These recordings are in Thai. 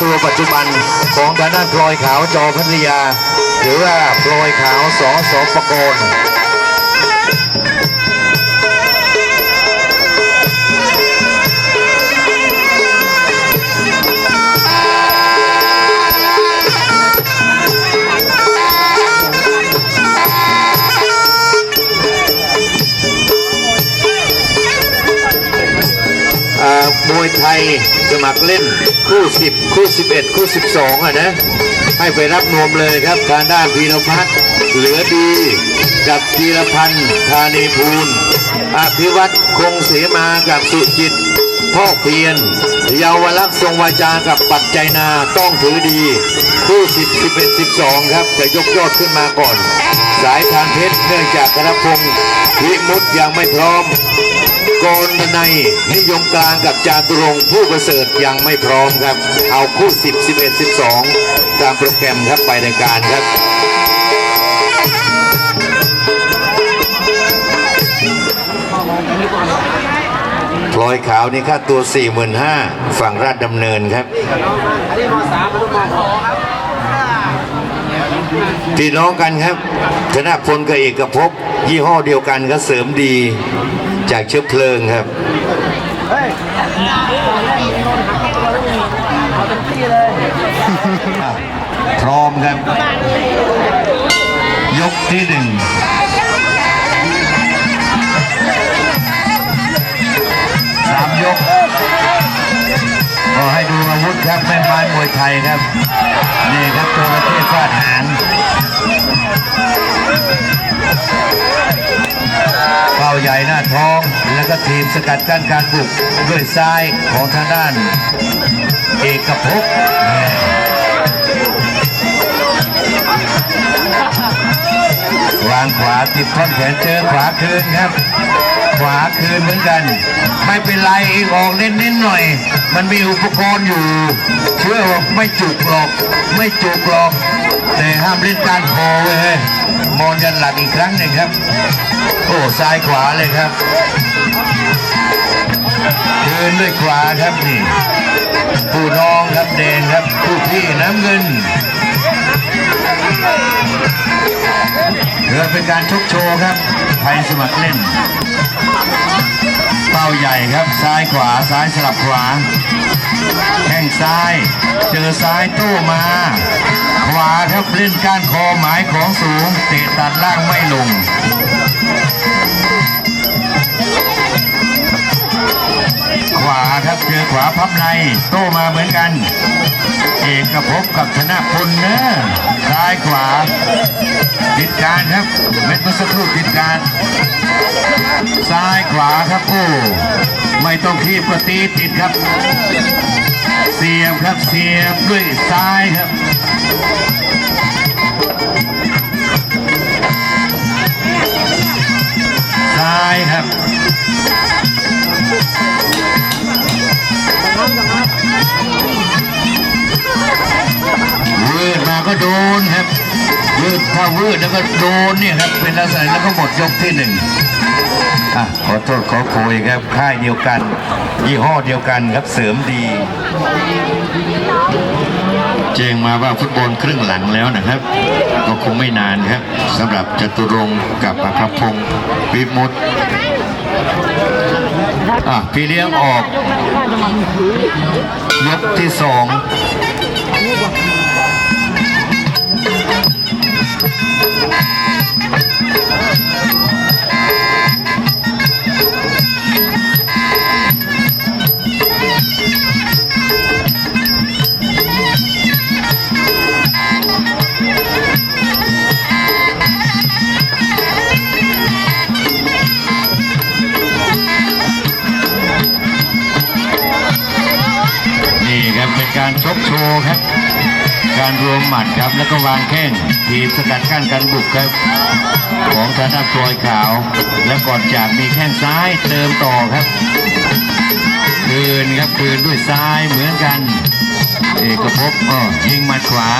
ตัวปัจจุบันของทางด้านพลอยขาวจอพัทยา หรือว่าพลอยขาวสอสอปกรณ์อ่ามวยไทย สมัครเล่นคู่10คู่11คู่12อะนะ ให้ไปรับนวมเลยครับทางด้านพีรพัฒน์เหลือดีกับพีรพันธ์ธานีภูลอภิวัตคงเสมากับสุจิตพ่อเพียนเยาวลักษณ์ทรงวาจากับปัจจัยนาต้องถือดี คู่10 11 12ครับจะยกยอดขึ้นมาก่อน สายทานเพชรเนื่องจากกระพงศ์วิมุตยังไม่พร้อม กรในยนิยมกลางกับจาตุรงผู้ประเสริฐยังไม่พร้อมครับ เอาคู่ 10 11 12 ตามโปรแกรมครับไปในการครับพลอยขาวนี่ค่าตัว 45,000ฝั่งราชดำเนินครับพี่น้องกันครับธนพลกับเอกภพยี่ห้อเดียวกันก็เสริมดี จากเชื้อเพลิงครับพร้อมครับ ยกที่หนึ่งสามยก ก็ให้ดูอาวุธครับแม่ไม้มวยไทยครับ นี่ครับตัวประเทศฟาดหาง ใหญ่หน้าท้อง แล้วก็ทีมสกัดกั้นการบุกด้วยซ้ายของทางด้าน เอกภพวางขวาติดท่อนแขนเจอขวาคืนครับ ขวาคืนเหมือนกัน ไม่เป็นไรออกเน้นๆหน่อย มันมีอุปกรณ์อยู่ เชื่อว่าไม่จุกหรอก ไม่จุกหรอก แต่ห้ามเล่นการคอเว้ยมองยันหลักอีกครั้งหนึ่งครับ โอ้ซ้ายขวาเลยครับคืนด้วยขวาครับนี่ผู้น้องครับแดงครับผู้พี่น้ำเงินเพื่อเป็นการชกโชว์ครับไทยสมัครเล่น เป้าใหญ่ครับซ้ายขวาซ้ายสลับขวาแข้งซ้ายเจอซ้ายตู้มา ขวาครับเล่นก้านคอหมายของสูงเตะตัดล่างไม่ลง ขวาพับในโต้มาเหมือนกัน เอกภพกับธนพลเนอะซ้ายขวาติดการครับเม็ดเมื่อสักครู่ติดการซ้ายขวาครับโอ้ไม่ต้องคีบก็ตีติดครับ เสียบครับเสียบด้วยซ้ายครับซ้ายครับ นครับวืดถ้าวืดแล้วก็โดนเนี่ยครับเป็นลักษณะแล้วก็หมดยกที่หนึ่งอะขอโทษขอโพยครับค่ายเดียวกัน ยี่ห้อเดียวกันครับเสริมดีแจ้งมาว่าฟุตบอลครึ่งหลังแล้วนะครับ ก็คงไม่นานครับสำหรับจตุรงกับอัครพงศ์วิมุตอะพี่เลี้ยงออก ยกที่สอง นี่ครับเป็นการชกโชว์ครับ การรวมหมัดครับแล้วก็วางแข้งทีมสกัดกั้นการบุกครับ ของธนาพลอยขาว แล้วก่อนจากมีแข้งซ้ายเติมต่อครับคืนครับคืนด้วยซ้ายเหมือนกัน เอกภพอ๋อยิงมัดขวา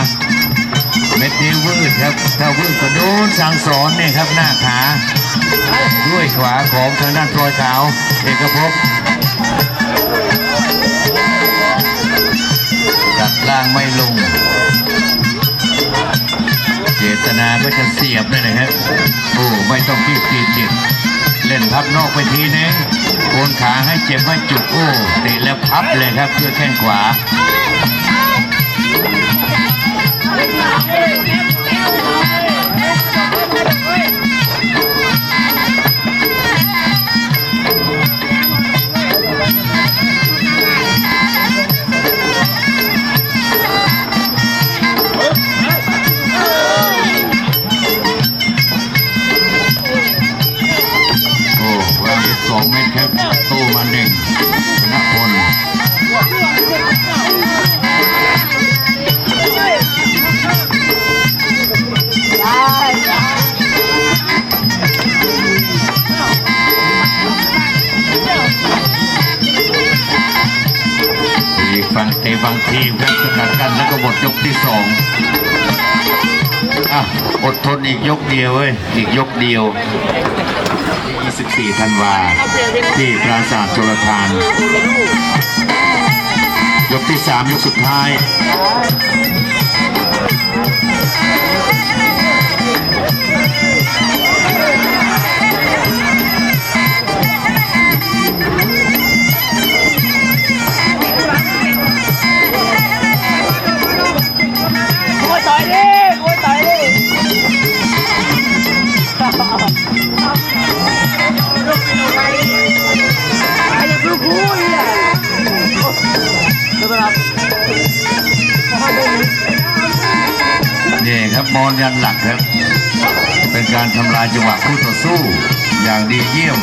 เม็ดนี้วืดครับ ถ้าวืดก็โดนสั่งสอนเนี่ยครับหน้าขา ด้วยขวาของทางด้านพลอยขาว เอกภพ ไม่ต้องรีบตีจิตเล่นพับนอกไปทีนึงโอนขาให้เจ็บให้จุกโอ้เตะแล้วพับเลยครับเพื่อแข้งขวา ฟังเตะฝั่งทีมครับสกัดกันแล้วก็หมดยกที่สองอะอดทนอีกยกเดียวเว้ยอีกยกเดียว 24 ธันวา ที่ปราสาทจุลทาน ยกที่ 3 ยกสุดท้าย บมอลยันหลักครับ เป็นการทำลายจังหวะคู่ต่อสู้ อย่างดีเยี่ยม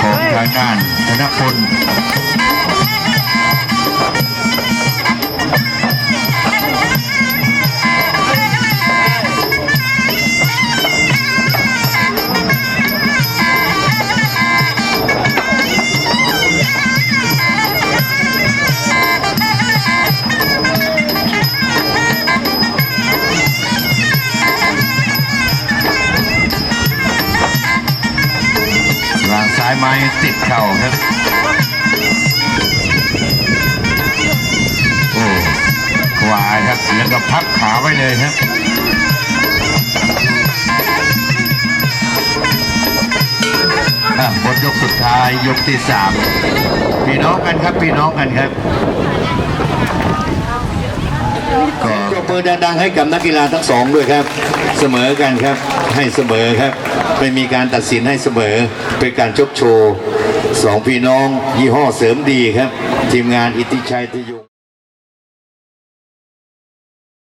ของทางการธนพล ไม้ติดเข่าครับ โอ้ขวาครับ แล้วก็พับขาไว้เลยครับอะหมดยกสุดท้ายยกที่สามพี่น้องกันครับพี่น้องกันครับก็ปรบ มือดังๆให้กับนักกีฬาทั้งสองด้วยครับ เสมอกันครับ ให้เสมอครับ ไม่มีการตัดสินให้เสมอ เป็นการชกโชว์สองพี่น้อง ยี่ห้อเสริมดีครับ ทีมงานอิติชัยทยุง